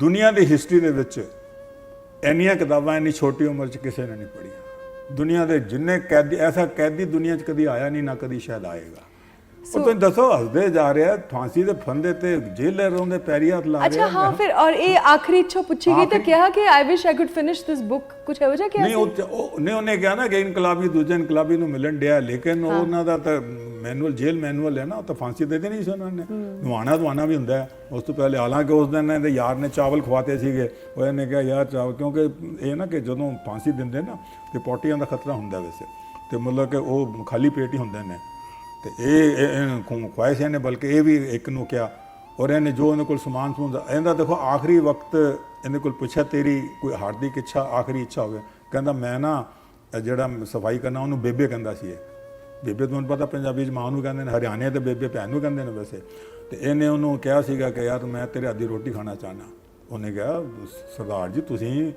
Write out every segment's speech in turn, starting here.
ਦੁਨੀਆ ਦੀ ਹਿਸਟਰੀ ਦੇ ਵਿੱਚ ਇੰਨੀਆਂ ਕਿਤਾਬਾਂ, ਇੰਨੀ ਛੋਟੀ ਉਮਰ 'ਚ ਕਿਸੇ ਨੇ ਨਹੀਂ ਪੜ੍ਹੀਆਂ। ਦੁਨੀਆ ਦੇ ਜਿੰਨੇ ਕੈਦੀ, ਐਸਾ ਕੈਦੀ ਦੁਨੀਆ 'ਚ ਕਦੀ ਆਇਆ ਨਹੀਂ, ਨਾ ਕਦੀ ਸ਼ਾਇਦ ਆਏਗਾ। ਉਹ ਤਾਂ ਦੱਸੋ ਹੱਸਦੇ ਜਾ ਰਿਹਾ ਫਾਂਸੀ ਦੇ ਫੰਦੇ ਤੇ ਜੇਲਰਾਂ ਦੇ ਪੈਰੀ ਹੱਥ ਲਾ ਰਿਹਾ ਅੱਛਾ ਹਾਂ ਫਿਰ ਔਰ ਇਹ ਆਖਰੀ ਇੱਛਾ ਪੁੱਛੀ ਗਈ ਤੇ ਕਿਹਾ ਕਿ I wish I could finish this book ਕੁਝ ਹੋ ਜਾ ਕਿ ਨਹੀਂ ਉਹ ਨਹੀਂ ਉਹਨੇ ਕਿਹਾ ਨਾ ਕਿ ਇਨਕਲਾਬੀ ਦੂਜੇ ਇਨਕਲਾਬੀ ਨੂੰ ਮਿਲਣ ਡਿਆ ਲੇਕਿਨ ਉਹਨਾਂ ਦਾ ਤਾਂ ਮੈਨੂਅਲ ਜੇਲ ਮੈਨੂਅਲ ਹੈ ਨਾ ਉਹ ਤਾਂ ਫਾਂਸੀ ਦੇ ਦੇਣੀ ਸੀ ਉਹਨਾਂ ਨੇ। ਨਵਾਣਾ ਦਵਾਣਾ ਵੀ ਹੁੰਦਾ ਉਸ ਤੋਂ ਪਹਿਲੇ ਹਾਲਾਂਕਿ ਉਸ ਦਿਨ ਇਹਦੇ ਯਾਰ ਨੇ ਚਾਵਲ ਖਵਾਤੇ ਸੀਗੇ। ਉਹ ਇਹਨੇ ਕਿਹਾ ਯਾਰ ਚਾਵਲ ਕਿਉਂਕਿ ਇਹ ਨਾ ਕਿ ਜਦੋਂ ਫਾਂਸੀ ਦਿੰਦੇ ਨਾ ਤੇ ਪੋਟੀਆਂ ਦਾ ਖਤਰਾ ਹੁੰਦਾ ਵੈਸੇ। ਤੇ ਮਤਲਬ ਕਿ ਉਹ ਖਾਲੀ ਪੇਟ ਹੀ ਹੁੰਦੇ ਨੇ। ਤੇ ਇਹ ਇਹਨੂੰ ਇਹ ਇਹਨੇ, ਬਲਕਿ ਇਹ ਵੀ ਇੱਕ ਨੂੰ ਕਿਹਾ, ਔਰ ਇਹਨੇ ਜੋ ਇਹਨਾਂ ਕੋਲ ਸਮਾਨ ਸਮੂਨ ਦਾ ਇਹਦਾ ਦੇਖੋ ਆਖਰੀ ਵਕਤ ਇਹਦੇ ਕੋਲ ਪੁੱਛਿਆ, ਤੇਰੀ ਕੋਈ ਹਾਰਦਿਕ ਇੱਛਾ, ਆਖਰੀ ਇੱਛਾ ਹੋਵੇ। ਕਹਿੰਦਾ, ਮੈਂ ਨਾ ਜਿਹੜਾ ਸਫ਼ਾਈ ਕਰਨਾ, ਉਹਨੂੰ ਬੇਬੇ ਕਹਿੰਦਾ ਸੀ ਇਹ। ਬੇਬੇ ਤੁਹਾਨੂੰ ਪਤਾ ਪੰਜਾਬੀ ਚ ਮਾਂ ਨੂੰ ਕਹਿੰਦੇ ਨੇ, ਹਰਿਆਣੇ ਤੇ ਬੇਬੇ ਭੈਣ ਨੂੰ ਕਹਿੰਦੇ ਨੇ ਵੈਸੇ। ਤੇ ਇਹਨੇ ਉਹਨੂੰ ਕਿਹਾ ਸੀਗਾ ਕਿ ਯਾਰ ਮੈਂ ਤੇਰੇ ਹੱਥ ਦੀ ਰੋਟੀ ਖਾਣਾ ਚਾਹਨਾ ਉਹਨੇ ਕਿਹਾ, ਸਰਦਾਰ ਜੀ, ਤੁਸੀਂ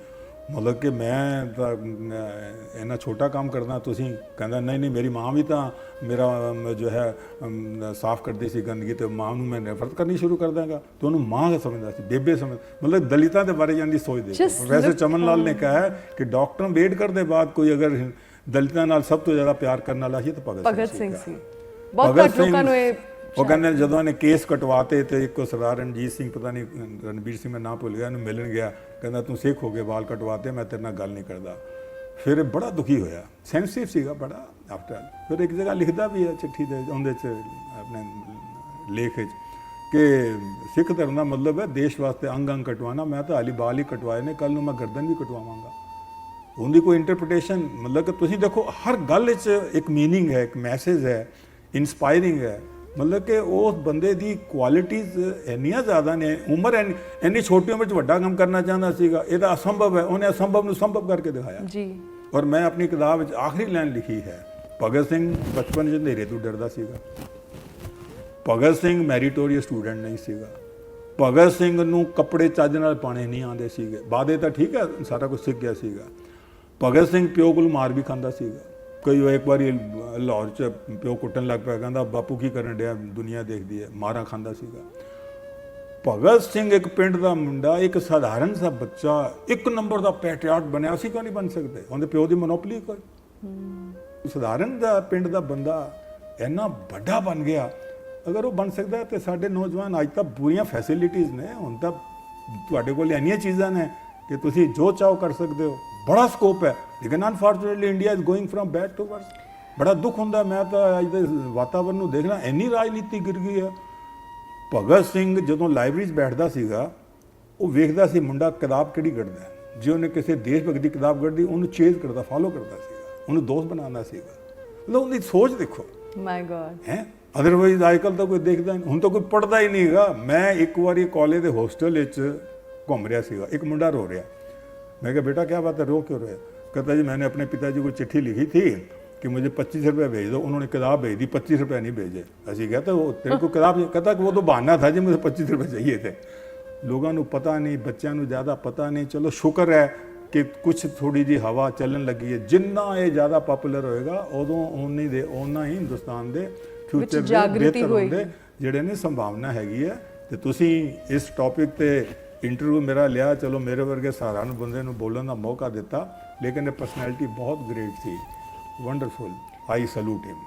ਮਤਲਬ ਕਿ ਮੈਂ ਇੰਨਾ ਛੋਟਾ ਕੰਮ ਕਰਦਾ ਤੁਸੀਂ ਕਹਿੰਦਾ ਨਹੀਂ ਨਹੀਂ ਮੇਰੀ ਮਾਂ ਵੀ ਤਾਂ ਮੇਰਾ ਜੋ ਹੈ ਸਾਫ਼ ਕਰਦੀ ਸੀ ਗੰਦਗੀ ਤੇ ਮਾਂ ਨੂੰ ਮੈਂ ਨਫ਼ਰਤ ਕਰਨੀ ਸ਼ੁਰੂ ਕਰ ਦਾਂਗਾ ਤੇ ਉਹਨੂੰ ਮਾਂ ਸਮਝਦਾ ਸੀ ਬੇਬੇ ਸਮਝ ਮਤਲਬ ਦਲਿਤਾਂ ਦੇ ਬਾਰੇ ਜਾਂਦੀ ਸੋਚਦੇ ਵੈਸੇ look- ਚਮਨ ਲਾਲ ਨੇ ਕਿਹਾ ਹੈ ਕਿ ਡਾਕਟਰ ਅੰਬੇਡਕਰ ਦੇ ਬਾਅਦ ਕੋਈ ਅਗਰ ਦਲਿਤਾਂ ਨਾਲ ਸਭ ਤੋਂ ਜ਼ਿਆਦਾ ਪਿਆਰ ਕਰਨ ਵਾਲਾ ਸੀ ਤਾਂ ਭਗਤ ਸਿੰਘ। ਸੀ। ਬਹੁਤ ਘੱਟ ਲੋਕਾਂ ਨੂੰ ਇਹ ਉਹ ਕਹਿੰਦੇ ਜਦੋਂ ਇਹਨੇ ਕੇਸ ਕਟਵਾਤੇ ਤੇ ਇੱਕੋ ਸਰਦਾਰ ਰਣਜੀਤ ਸਿੰਘ ਪਤਾ ਨਹੀਂ ਰਣਬੀਰ ਸਿੰਘ ਮੈਂ ਨਾਂ ਭੁੱਲ ਗਿਆ ਇਹਨੂੰ ਮਿਲਣ ਗਿਆ। ਕਹਿੰਦਾ ਤੂੰ ਸਿੱਖ ਹੋ ਗਿਆ ਵਾਲ ਕਟਵਾਤੇ ਮੈਂ ਤੇਰੇ ਨਾਲ ਗੱਲ ਨਹੀਂ ਕਰਦਾ। ਫਿਰ ਬੜਾ ਦੁਖੀ ਹੋਇਆ। ਸੈਂਸਿਟਿਵ ਸੀਗਾ ਬੜਾ ਆਫਟਰ ਫਿਰ ਇੱਕ ਜਗ੍ਹਾ ਲਿਖਦਾ ਵੀ ਹੈ ਚਿੱਠੀ ਦੇ ਉਹਦੇ ਚ ਆਪਣੇ ਲੇਖ ਵਿੱਚ ਕਿ ਸਿੱਖ ਧਰਮ ਦਾ ਮਤਲਬ ਹੈ ਦੇਸ਼ ਵਾਸਤੇ ਅੰਗ ਅੰਗ ਕਟਵਾਣਾ ਮੈਂ ਤਾਂ ਹਾਲੀ ਬਾਲ ਹੀ ਕਟਵਾਏ ਨੇ ਕੱਲ ਨੂੰ ਮੈਂ ਗਰਦਨ ਵੀ ਕਟਵਾਵਾਂਗਾ। ਉਹਦੀ ਕੋਈ ਇੰਟਰਪ੍ਰੀਟੇਸ਼ਨ ਮਤਲਬ ਕਿ ਤੁਸੀਂ ਦੇਖੋ ਹਰ ਗੱਲ 'ਚ ਇੱਕ ਮੀਨਿੰਗ ਹੈ ਇੱਕ ਮੈਸੇਜ ਹੈ ਇਨਸਪਾਇਰਿੰਗ ਹੈ। ਮਤਲਬ ਕਿ ਉਸ ਬੰਦੇ ਦੀ ਕੁਆਲਿਟੀਆਂ ਇੰਨੀਆਂ ਜ਼ਿਆਦਾ ਨੇ ਉਮਰ ਇੰਨੀ ਇੰਨੀ ਛੋਟੀ ਉਮਰ 'ਚ ਵੱਡਾ ਕੰਮ ਕਰਨਾ ਚਾਹੁੰਦਾ ਸੀਗਾ ਇਹ ਤਾਂ ਅਸੰਭਵ ਹੈ ਉਹਨੇ ਅਸੰਭਵ ਨੂੰ ਸੰਭਵ ਕਰਕੇ ਦਿਖਾਇਆ। ਜੀ। ਔਰ ਮੈਂ ਆਪਣੀ ਕਿਤਾਬ ਵਿੱਚ ਆਖਰੀ ਲਾਈਨ ਲਿਖੀ ਹੈ ਭਗਤ ਸਿੰਘ ਬਚਪਨ 'ਚ ਹਨੇਰੇ ਤੋਂ ਡਰਦਾ ਸੀਗਾ। ਭਗਤ ਸਿੰਘ ਮੈਰੀਟੋਰੀਅਸ ਸਟੂਡੈਂਟ ਨਹੀਂ ਸੀਗਾ। ਭਗਤ ਸਿੰਘ ਨੂੰ ਕੱਪੜੇ ਚੱਜ ਨਾਲ ਪਾਣੇ ਨਹੀਂ ਆਉਂਦੇ ਸੀਗੇ। ਬਾਦੇ ਤਾਂ ਠੀਕ ਹੈ ਸਾਰਾ ਕੁਝ ਸਿੱਖ ਗਿਆ ਸੀਗਾ। ਭਗਤ ਸਿੰਘ ਪਿਓ ਕੋਲ ਮਾਰ ਵੀ ਖਾਂਦਾ ਸੀਗਾ। ਕਈ ਵਾਰ ਇੱਕ ਵਾਰੀ ਲਾਹੌਰ 'ਚ ਪਿਓ ਕੁੱਟਣ ਲੱਗ ਪਿਆ ਕਹਿੰਦਾ ਬਾਪੂ ਕੀ ਕਰਨ ਡਿਆ ਦੁਨੀਆ ਦੇਖਦੀ ਹੈ ਮਾਰਾਂ ਖਾਂਦਾ ਸੀਗਾ। ਭਗਤ ਸਿੰਘ ਇੱਕ ਪਿੰਡ ਦਾ ਮੁੰਡਾ ਇੱਕ ਸਾਧਾਰਨ ਸਾ ਬੱਚਾ ਇੱਕ ਨੰਬਰ ਦਾ ਪੈਟਰੀਆਟ ਬਣਿਆ ਅਸੀਂ ਕਿਉਂ ਨਹੀਂ ਬਣ ਸਕਦੇ? ਉਹਦੇ ਪਿਓ ਦੀ ਮੋਨੋਪੋਲੀ ਕੋਈ? ਸਧਾਰਨ ਦਾ ਪਿੰਡ ਦਾ ਬੰਦਾ ਇੰਨਾ ਵੱਡਾ ਬਣ ਗਿਆ ਅਗਰ ਉਹ ਬਣ ਸਕਦਾ ਤੇ ਸਾਡੇ ਨੌਜਵਾਨ ਅੱਜ ਤਾਂ ਪੂਰੀਆਂ ਫੈਸਿਲਿਟੀਆਂ ਨੇ ਹੁਣ ਤਾਂ ਤੁਹਾਡੇ ਕੋਲ ਇੰਨੀਆਂ ਚੀਜ਼ਾਂ ਨੇ ਕਿ ਤੁਸੀਂ ਜੋ ਚਾਹੋ ਕਰ ਸਕਦੇ ਹੋ। ਬੜਾ ਸਕੋਪ ਹੈ ਲੇਕਿਨ unfortunately India is going from bad to worse ਬੜਾ ਦੁੱਖ ਹੁੰਦਾ ਮੈਂ ਤਾਂ ਅੱਜ ਦੇ ਵਾਤਾਵਰਣ ਨੂੰ ਦੇਖਣਾ ਇੰਨੀ ਰਾਜਨੀਤੀ ਗਿਰ ਗਈ ਹੈ ਭਗਤ ਸਿੰਘ ਜਦੋਂ ਲਾਇਬ੍ਰੇਰੀ 'ਚ ਬੈਠਦਾ ਸੀਗਾ ਉਹ ਵੇਖਦਾ ਸੀ ਮੁੰਡਾ ਕਿਤਾਬ ਕਿਹੜੀ ਕੱਢਦਾ। ਜੇ ਉਹਨੇ ਕਿਸੇ ਦੇਸ਼ ਭਗਤ ਦੀ ਕਿਤਾਬ ਕੱਢੀ ਉਹਨੂੰ ਚੇਜ਼ ਕਰਦਾ ਫਾਲੋ ਕਰਦਾ ਸੀਗਾ ਉਹਨੂੰ ਦੋਸਤ ਬਣਾਉਂਦਾ ਸੀਗਾ ਮਤਲਬ ਉਹਦੀ ਸੋਚ ਦੇਖੋ ਮਾਈ ਗॉड ਹੈ ਅਦਰਵਾਈਜ਼ ਅੱਜਕੱਲ ਤਾਂ ਕੋਈ ਦੇਖਦਾ ਨਹੀਂ ਹੁਣ ਤਾਂ ਕੋਈ ਪੜਦਾ ਹੀ ਨਹੀਂ ਹੈਗਾ ਮੈਂ ਇੱਕ ਵਾਰੀ ਕਾਲਜ ਦੇ ਹੋਸਟਲ ਵਿੱਚ ਘੁੰਮ ਰਿਹਾ ਸੀਗਾ ਇੱਕ ਮੁੰਡਾ ਰੋ ਰਿਹਾ मैं कहा बेटा क्या बात है रो क्यों रहे कहता जी मैंने अपने पिताजी को चिट्ठी लिखी थी कि मुझे पच्चीस रुपये भेज दो उन्होंने किताब भेज दी पच्चीस रुपये नहीं भेजे ਅਸੀਂ कहता वो तेरे को किताब कहता कि वो तो बहाना था जी मुझे पच्चीस रुपये चाहिए थे ਲੋਕਾਂ ਨੂੰ ਪਤਾ ਨਹੀਂ ਬੱਚਿਆਂ ਨੂੰ ਜ਼ਿਆਦਾ ਪਤਾ ਨਹੀਂ ਚਲੋ ਸ਼ੁਕਰ ਹੈ ਕਿ ਕੁਝ ਥੋੜੀ ਜੀ ਹਵਾ ਚੱਲਣ ਲੱਗੀ ਹੈ ਜਿੰਨਾ ਇਹ ਜ਼ਿਆਦਾ ਪਪੂਲਰ ਹੋਏਗਾ ਉਦੋਂ ਓਨੀ ਦੇ ਓਨਾ ਹੀ ਹਿੰਦੁਸਤਾਨ ਦੇ ਫਿਊਚਰ ਦੇ ਜਾਗ੍ਰਿਤੀ ਬਿਹਤਰ ਹੋਏਗੀ। ਹੁੰਦੇ ਜਿਹੜੇ ਨੇ ਸੰਭਾਵਨਾ ਹੈਗੀ ਹੈ ਤੇ ਤੁਸੀਂ ਇਸ ਟੌਪਿਕ ਤੇ ਇੰਟਰਵਿਊ ਮੇਰਾ ਲਿਆ, ਚਲੋ ਮੇਰੇ ਵਰਗੇ ਸਾਧਾਰਨ ਬੰਦੇ ਨੂੰ ਬੋਲਣ ਦਾ ਮੌਕਾ ਦਿੱਤਾ, ਲੇਕਿਨ ਇਹ ਪਰਸਨੈਲਿਟੀ ਬਹੁਤ great C. Wonderful I salute him